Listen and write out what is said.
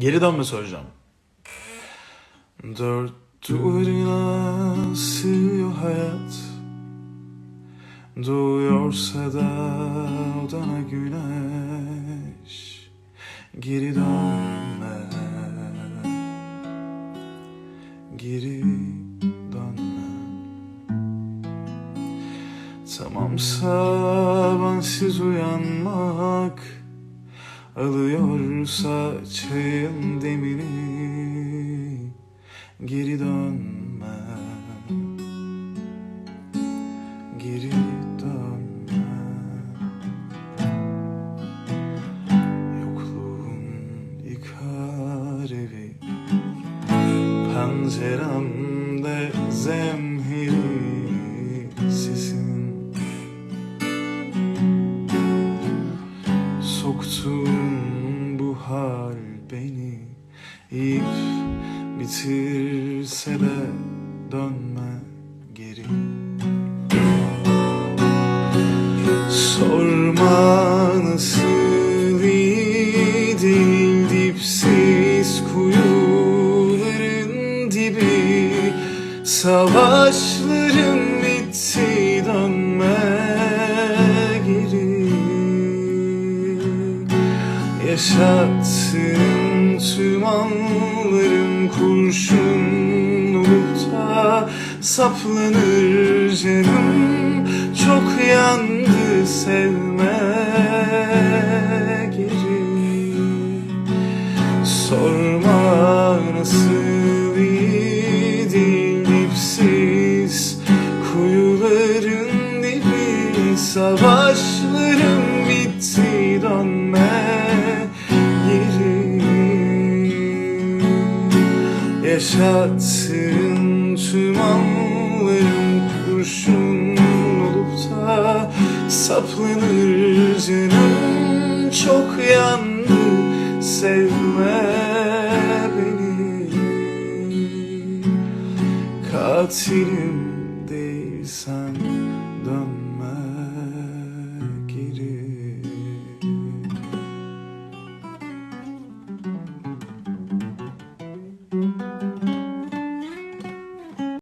Geri dönme soracağım. Dört duvarına sığıyor hayat. Doğuyorsa da odana güneş. Geri dönme. Geri dönme. Tamamsa bensiz uyanmak Alıyorsa çayın demini Geri dönme. Geri dönme. Yokluğun yıkar evi. Penceremde zemheri Hal beni. İp bitirse de dönme geri. Sorma nasıl iyi değil dipsiz kuyuların dibi. Savaşların Yaşattığın tüm anlarım kurşun olup saplanır canım. Çok yandı sevme geri Sorma nasıl iyi değil dipsiz Kuyuların dibi. Savaşlarım bitti dönme Yaşattığın tüm anlarım kurşun olup da saplanır canım. Çok yandı sevme beni. Katilim değilsen